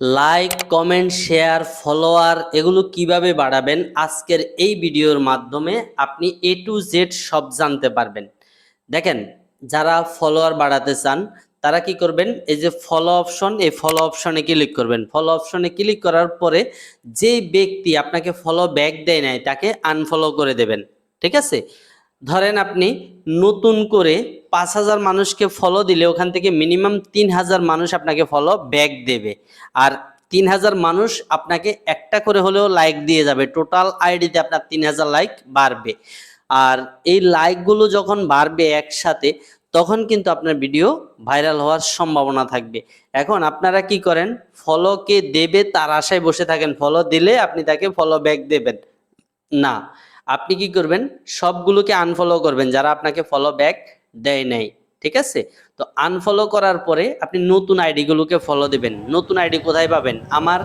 Like comment share follower এগুলো কীভাবে বাড়াবেন? আজকের এই ভিডিওর মাধ্যমে আপনি এ টু জেড সব জানতে পারবেন। দেখেন, যারা ফলোয়ার বাড়াতে চান, তারা কি করবেন? এই যে ফলো অপশন এই ফলো অপশনে ক্লিক করবেন। ফলো অপশনে ক্লিক করার পরে যে ব্যক্তি আপনাকে ফলো ব্যাক দেয় নাই, তাকে আনফলো করে দেবেন। ঠিক আছে? ধরেন আপনি নতুন করে পাঁচ হাজার মানুষকে ফলো দিলে ওখান থেকে মিনিমাম তিন হাজার মানুষ আপনাকে ফলো ব্যাক দেবে। আর তিন হাজার মানুষ আপনাকে একটা করে হলেও লাইক দিয়ে যাবে। টোটাল আইডিতে আপনার তিন হাজার লাইক বাড়বে। আর এই লাইকগুলো যখন বাড়বে একসাথে, তখন কিন্তু আপনার ভিডিও ভাইরাল হওয়ার সম্ভাবনা থাকবে। এখন আপনারা কি করেন? ফলো কে দেবে তার আশায় বসে থাকেন। ফলো দিলে আপনি তাকে ফলো ব্যাক দেবেন। না। আপনি কি করবেন? সবগুলোকে আনফলো করবেন। যারা আপনাকে ফলো ব্যাক দেয় নাই, ঠিক আছে? তো আনফলো করার পরে আপনি নতুন আইডিগুলোকে ফলো দেবেন। নতুন আইডি কোথায় পাবেন? আমার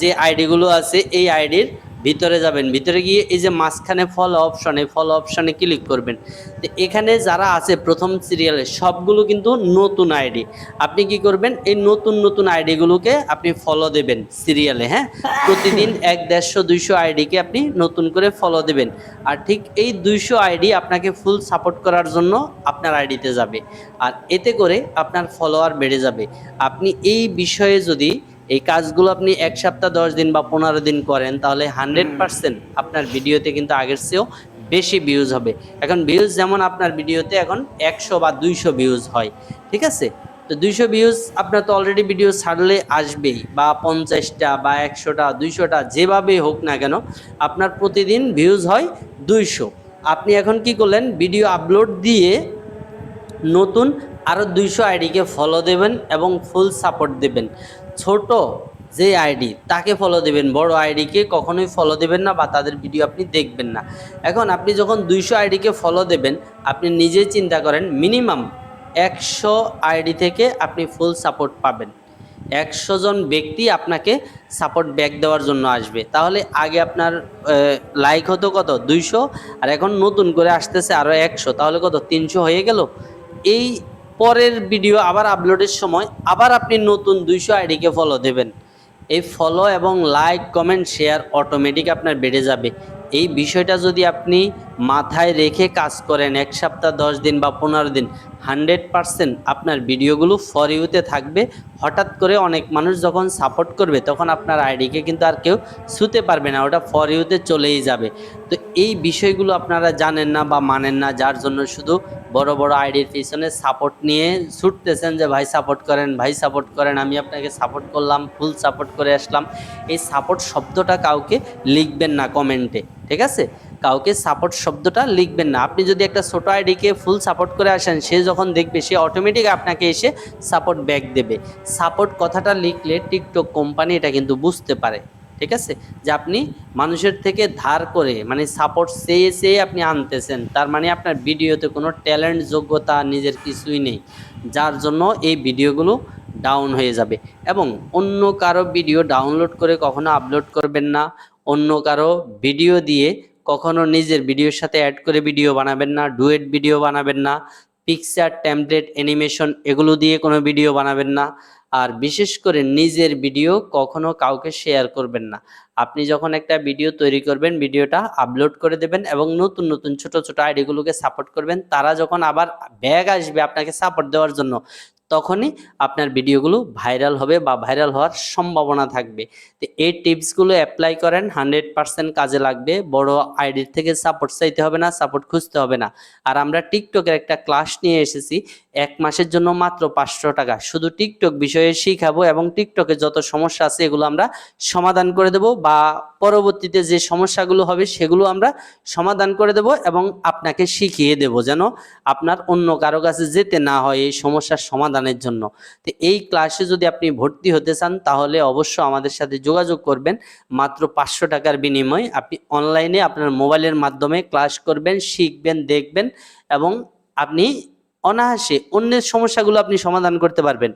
যে আইডিগুলো আছে, এই আইডির ভিতরে যাবেন, ভিতরে গিয়ে এই যে মাঝখানে ফলো অপশনে ফলো অপশনে ক্লিক করবেন। তো এখানে যারা আছে প্রথম সিরিয়ালে সবগুলো কিন্তু নতুন আইডি আপনি কি করবেন, এই নতুন নতুন আইডিগুলোকে আপনি ফলো দেবেন সিরিয়ালে হ্যাঁ? প্রতিদিন এক দেড়শো, দুইশো আইডিকে আপনি নতুন করে ফলো দেবেন। আর ঠিক এই দুইশো আইডি আপনাকে ফুল সাপোর্ট করার জন্য আপনার আইডিতে যাবে। আর এতে করে আপনার ফলোয়ার বেড়ে যাবে। আপনি এই বিষয়ে যদি এই কাজগুলো আপনি এক সপ্তাহ দশ দিন বা পনেরো দিন করেন তাহলে হান্ড্রেড পার্সেন্ট আপনার ভিডিওতে কিন্তু আগের চেয়েও বেশি ভিউজ হবে। এখন ভিউজ যেমন আপনার ভিডিওতে এখন একশো বা দুইশো ভিউজ হয় ঠিক আছে? তো দুইশো ভিউজ আপনার তো অলরেডি ভিডিও ছাড়লে আসবেই বা পঞ্চাশটা বা একশোটা দুইশোটা যেভাবে হোক না কেন আপনার প্রতিদিন ভিউজ হয় দুইশো। আপনি এখন কি করলেন ভিডিও আপলোড দিয়ে নতুন আরও দুইশো আইডিকে ফলো দেবেন এবং ফুল সাপোর্ট দেবেন। ছোট যে আইডি, তাকে ফলো দেবেন। বড় আইডিকে কখনোই ফলো দেবেন না বা তাদের ভিডিও আপনি দেখবেন না। এখন আপনি যখন দুইশো আইডিকে ফলো দেবেন, আপনি নিজেই চিন্তা করেন মিনিমাম একশো আইডি থেকে আপনি ফুল সাপোর্ট পাবেন। একশো জন ব্যক্তি আপনাকে সাপোর্ট ব্যাক দেওয়ার জন্য আসবে। তাহলে আগে আপনার লাইক হতো কত? দুইশো। আর এখন নতুন করে আসতেছে আরও একশো। তাহলে কত? তিনশো হয়ে গেল? এই পরের ভিডিও আবার আপলোডের সময় আবার আপনি নতুন দুইশো আইডিকে ফলো দেবেন। এই ফলো এবং লাইক কমেন্ট শেয়ার অটোমেটিক আপনার বেড়ে যাবে। এই বিষয়টা যদি আপনি মাথায় রেখে কাজ করেন, এক সপ্তাহ, দশ দিন বা পনেরো দিন, হান্ড্রেড পারসেন্ট আপনার ভিডিওগুলো ফর ইউতে থাকবে। হঠাৎ করে অনেক মানুষ যখন সাপোর্ট করবে, তখন আপনার আইডিকে কিন্তু আর কেউ ছুতে পারবে না, ওটা ফর ইউতে চলেই যাবে। তো এই বিষয়গুলো আপনারা জানেন না বা মানেন না, যার জন্য শুধু বড় বড় আইডির পিছনে সাপোর্ট নিয়ে ছুটতেছেন যে, ভাই, সাপোর্ট করেন, ভাই, সাপোর্ট করেন, আমি আপনাকে সাপোর্ট করলাম, ফুল সাপোর্ট করে আসলাম। এই সাপোর্ট শব্দটা কাউকে লিখবেন না কমেন্টে। ঠিক আছে? কাউকে সাপোর্ট শব্দটা লিখবেন না। আপনি যদি একটা ছোটো আইডিকে ফুল সাপোর্ট করে আসেন, সে যখন দেখবে, সে অটোমেটিক আপনাকে এসে সাপোর্ট ব্যাক দেবে। সাপোর্ট কথাটা লিখলে টিকটক কোম্পানি এটা কিন্তু বুঝতে পারে। ঠিক আছে? যে আপনি মানুষের থেকে ধার করে মানে সাপোর্ট চেয়ে চেয়ে আপনি আনতেছেন, তার মানে আপনার ভিডিওতে কোনো ট্যালেন্ট যোগ্যতা নিজের কিছুই নেই। যার জন্য এই ভিডিওগুলো ডাউন হয়ে যাবে। এবং অন্য কারও ভিডিও ডাউনলোড করে কখনো আপলোড করবেন না। অন্য কারও ভিডিও দিয়ে কখনো নিজের ভিডিওর সাথে অ্যাড করে ভিডিও বানাবেন না ডুয়েট ভিডিও বানাবেন না পিকচার টেমপ্লেট অ্যানিমেশন এগুলো দিয়ে কোনো ভিডিও বানাবেন না। আর বিশেষ করে নিজের ভিডিও কখনো কাউকে শেয়ার করবেন না। আপনি যখন একটা ভিডিও তৈরি করবেন ভিডিওটা আপলোড করে দেবেন এবং নতুন নতুন ছোট ছোট আইডিগুলোকে সাপোর্ট করবেন। তারা যখন আবার ব্যাগ আসবে আপনাকে সাপোর্ট দেওয়ার জন্য তখনই আপনার ভিডিওগুলো ভাইরাল হবে বা ভাইরাল হওয়ার সম্ভাবনা থাকবে। তো এই টিপসগুলো অ্যাপ্লাই করেন হান্ড্রেড পার্সেন্ট কাজে লাগবে। বড় আইডির থেকে সাপোর্ট চাইতে হবে না সাপোর্ট খুঁজতে হবে না। আর আমরা টিকটকের একটা ক্লাস নিয়ে এসেছি, এক মাসের জন্য মাত্র পাঁচশো টাকা। শুধু টিকটক বিষয়ে শিখাবো এবং টিকটকে যত সমস্যা আছে এগুলো আমরা সমাধান করে দেব বা পরবর্তীতে যে সমস্যাগুলো হবে সেগুলো আমরা সমাধান করে দেব এবং আপনাকে শিখিয়ে দেব যেন আপনার অন্য কারও কাছে যেতে না হয় এই সমস্যার সমাধানের জন্য। তো এই ক্লাসে যদি আপনি ভর্তি হতে চান, তাহলে অবশ্য আমাদের সাথে যোগাযোগ করবেন। মাত্র পাঁচশো টাকার বিনিময়ে আপনি অনলাইনে আপনার মোবাইলের মাধ্যমে ক্লাস করবেন, শিখবেন, দেখবেন এবং আপনি অনায়াসে অন্যের সমস্যাগুলো আপনি সমাধান করতে পারবেন।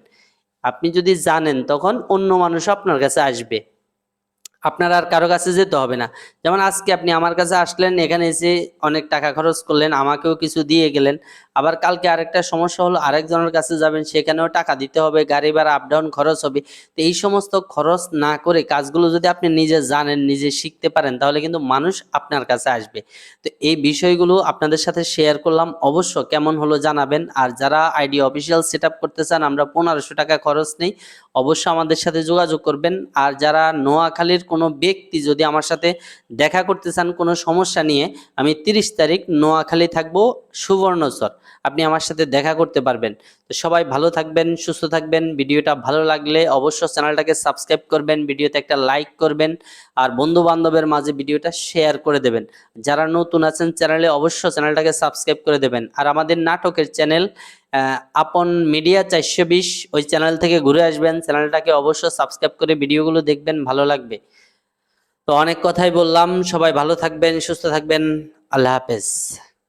আপনি যদি জানেন, তখন অন্য মানুষ আপনার কাছে আসবে। আপনার আর কারও কাছে যেতে হবে না। যেমন আজকে আপনি আমার কাছে আসলেন, এখানে এসে অনেক টাকা খরচ করলেন, আমাকেও কিছু দিয়ে গেলেন। আবার কালকে আরেকটা সমস্যা হলো, আরেকজনের কাছে যাবেন, সেখানেও টাকা দিতে হবে, গাড়ি ভাড়া আপ ডাউন খরচ হবে। তো এই সমস্ত খরচ না করে কাজগুলো যদি আপনি নিজে জানেন, নিজে শিখতে পারেন, তাহলে কিন্তু মানুষ আপনার কাছে আসবে। তো এই বিষয়গুলো আপনাদের সাথে শেয়ার করলাম। অবশ্য কেমন হলো জানাবেন। আর যারা আইডি অফিসিয়াল সেট করতে চান, আমরা পনেরোশো টাকা খরচ নেই। অবশ্য আমাদের সাথে যোগাযোগ করবেন। আর যারা নোয়াখালীর কোনো ব্যক্তি যদি আমার সাথে দেখা করতে চান কোনো সমস্যা নিয়ে, আমি তিরিশ তারিখ নোয়াখালী থাকব সুবর্ণচর। আপনি আমার সাথে দেখা করতে পারবেন। তো সবাই ভালো থাকবেন, সুস্থ থাকবেন। ভিডিওটা ভালো লাগলে অবশ্য চ্যানেলটাকে সাবস্ক্রাইব করবেন, ভিডিওতে একটা লাইক করবেন আর বন্ধু বান্ধবের মাঝে ভিডিওটা শেয়ার করে দেবেন। যারা নতুন আছেন চ্যানেলে অবশ্য চ্যানেলটাকে সাবস্ক্রাইব করে দেবেন। আর আমাদের নাটকের চ্যানেল আপন মিডিয়া চারশো বিশ, ওই চ্যানেল থেকে ঘুরে আসবেন। চ্যানেলটাকে অবশ্য সাবস্ক্রাইব করে ভিডিওগুলো দেখবেন, ভালো লাগবে। তো অনেক কথাই বললাম। সবাই ভালো থাকবেন, সুস্থ থাকবেন। আল্লাহ হাফেজ।